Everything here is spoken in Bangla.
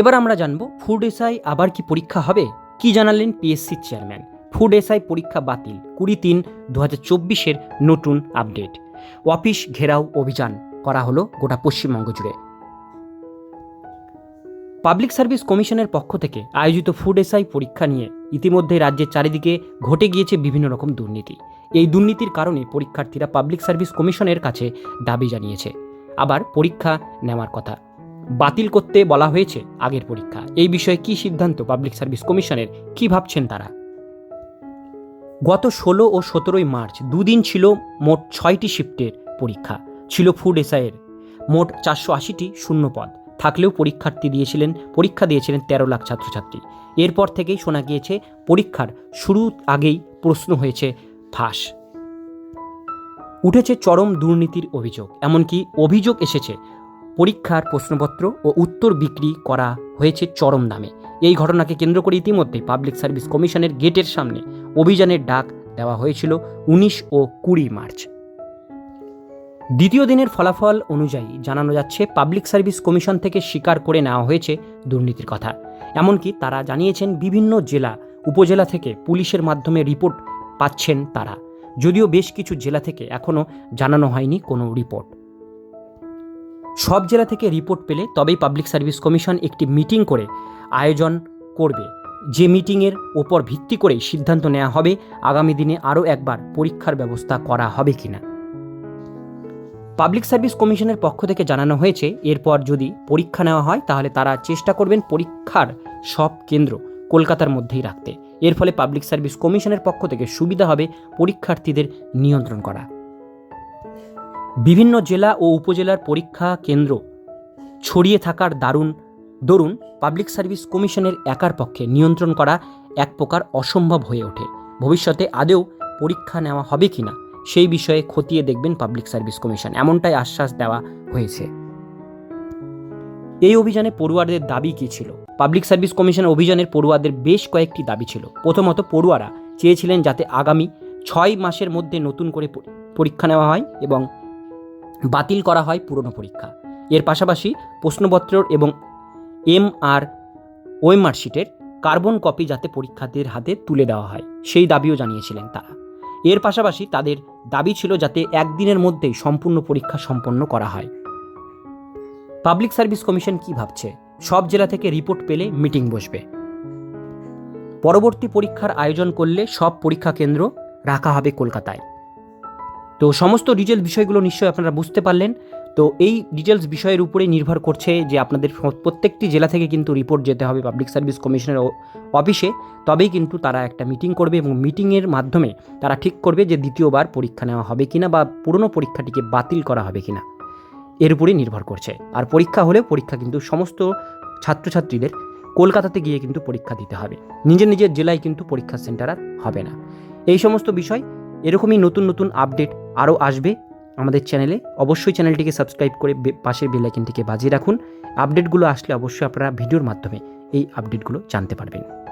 এবার আমরা জানব ফুড এসআই আবার কি পরীক্ষা হবে? কি জানালেন পিএসসি চেয়ারম্যান ফুড এসআই পরীক্ষা বাতিল, কুড়ি তিন দু হাজার চব্বিশের নতুন আপডেট অফিস ঘেরাও অভিযান করা হলো গোটা পশ্চিমবঙ্গ জুড়ে। পাবলিক সার্ভিস কমিশনের পক্ষ থেকে আয়োজিত ফুড এসআই পরীক্ষা নিয়ে ইতিমধ্যে রাজ্যের চারিদিকে ঘটে গিয়েছে বিভিন্ন রকম দুর্নীতি। এই দুর্নীতির কারণে পরীক্ষার্থীরা পাবলিক সার্ভিস কমিশনের কাছে দাবি জানিয়েছে। আবার পরীক্ষা নেওয়ার কথা। বাতিল করতে বলা হয়েছে আগের পরীক্ষা। এই বিষয়ে কি সিদ্ধান্ত পাবলিক সার্ভিস কমিশনের? কি ভাবছেন তারা? গত ষোলো ও সতেরোই মার্চ দুদিন ছিল মোট ছয়টি শিফটের পরীক্ষা। ছিল ফুড এসআইয়ের। মোট চারশো আশিটি শূন্য পদ থাকলেও পরীক্ষার্থী দিয়েছিলেন, পরীক্ষা দিয়েছিলেন তেরো লাখ ছাত্রছাত্রী। এরপর থেকেই শোনা গিয়েছে, পরীক্ষার শুরুর আগেই প্রশ্ন হয়েছে ফাঁস। উঠেছে চরম দুর্নীতির অভিযোগ। এমনকি অভিযোগ এসেছে পরীক্ষার প্রশ্নপত্র ও উত্তর বিক্রি করা হয়েছে চরম দামে। এই ঘটনাকে কেন্দ্র করে ইতিমধ্যে পাবলিক সার্ভিস কমিশনের গেটের সামনে অভিযানের ডাক দেওয়া হয়েছিল উনিশ ও কুড়ি মার্চ। দ্বিতীয় দিনের ফলাফল অনুযায়ী জানানো যাচ্ছে, পাবলিক সার্ভিস কমিশন থেকে স্বীকার করে নেওয়া হয়েছে দুর্নীতির কথা। এমনকি তারা জানিয়েছেন, বিভিন্ন জেলা, উপজেলা থেকে পুলিশের মাধ্যমে রিপোর্ট পাচ্ছেন তারা। যদিও বেশ কিছু জেলা থেকে এখনও জানানো হয়নি কোনো রিপোর্ট। সব জেলা থেকে রিপোর্ট পেলে তবেই পাবলিক সার্ভিস কমিশন একটি মিটিং করে আয়োজন করবে। যে মিটিংয়ের ওপর ভিত্তি করেই সিদ্ধান্ত নেওয়া হবে, আগামী দিনে আরও একবার পরীক্ষার ব্যবস্থা করা হবে কিনা। পাবলিক সার্ভিস কমিশনের পক্ষ থেকে জানানো হয়েছে, এরপর যদি পরীক্ষা নেওয়া হয়, তাহলে তারা চেষ্টা করবেন পরীক্ষার সব কেন্দ্র কলকাতার মধ্যেই রাখতে। এর ফলে পাবলিক সার্ভিস কমিশনের পক্ষ থেকে সুবিধা হবে পরীক্ষার্থীদের নিয়ন্ত্রণ করা। বিভিন্ন জেলা ও উপজেলার পরীক্ষা কেন্দ্র ছড়িয়ে থাকার দারুণ। দরুন, পাবলিক সার্ভিস কমিশনের একার পক্ষে নিয়ন্ত্রণ করা এক প্রকার অসম্ভব হয়ে ওঠে। ভবিষ্যতে আদেও পরীক্ষা নেওয়া হবে কিনা, সেই বিষয়ে খতিয়ে দেখবেন পাবলিক সার্ভিস কমিশন। এমনটাই আশ্বাস দেওয়া হয়েছে। এই অভিযানে পড়ুয়াদের দাবি কী ছিল? পাবলিক সার্ভিস কমিশন অভিযানের পড়ুয়াদের বেশ কয়েকটি দাবি ছিল। প্রথমত, পড়ুয়ারা চেয়েছিলেন যাতে আগামী ছয় মাসের মধ্যে নতুন করে পরীক্ষা নেওয়া হয় এবং বাতিল করা হয় পুরনো পরীক্ষা। এর পাশাপাশি প্রশ্নপত্র এবং এম আর ওএমআর শিটের কার্বন কপি যাতে পরীক্ষার্থীদের হাতে তুলে দেওয়া হয়, সেই দাবিও জানিয়েছিলেন তারা। এর পাশাপাশি তাদের দাবি ছিল যাতে একদিনের মধ্যেই সম্পূর্ণ পরীক্ষা সম্পন্ন করা হয়। পাবলিক সার্ভিস কমিশন কি ভাবছে? সব জেলা থেকে রিপোর্ট পেলে মিটিং বসবে। পরবর্তী পরীক্ষার আয়োজন করলে সব পরীক্ষা কেন্দ্র রাখা হবে কলকাতায়। তো সমস্ত ডিটেলস বিষয়গুলো নিশ্চয়ই আপনারা বুঝতে পারলেন। তো এই ডিটেলস বিষয়ের উপরেই নির্ভর করছে যে আপনাদের প্রত্যেকটি জেলা থেকে কিন্তু রিপোর্ট যেতে হবে পাবলিক সার্ভিস কমিশনের অফিসে তবেই কিন্তু তারা একটা মিটিং করবে এবং মিটিংয়ের মাধ্যমে তারা ঠিক করবে যে দ্বিতীয়বার পরীক্ষা নেওয়া হবে কিনা বা পুরনো পরীক্ষাটিকে বাতিল করা হবে কিনা। এর উপরেই নির্ভর করছে। আর পরীক্ষা হলে পরীক্ষা কিন্তু সমস্ত ছাত্রছাত্রীদের কলকাতাতে গিয়ে কিন্তু পরীক্ষা দিতে হবে। নিজের নিজের জেলায় কিন্তু পরীক্ষা সেন্টার আর হবে না। এই সমস্ত বিষয় এরকমই নতুন নতুন আপডেট আরও আসবে আমাদের চ্যানেলে। অবশ্যই চ্যানেলটিকে সাবস্ক্রাইব করে পাশের বেল আইকনটিকে বাজিয়ে রাখুন। আপডেটগুলো আসলে অবশ্যই আপনারা ভিডিওর মাধ্যমে এই আপডেটগুলো জানতে পারবেন।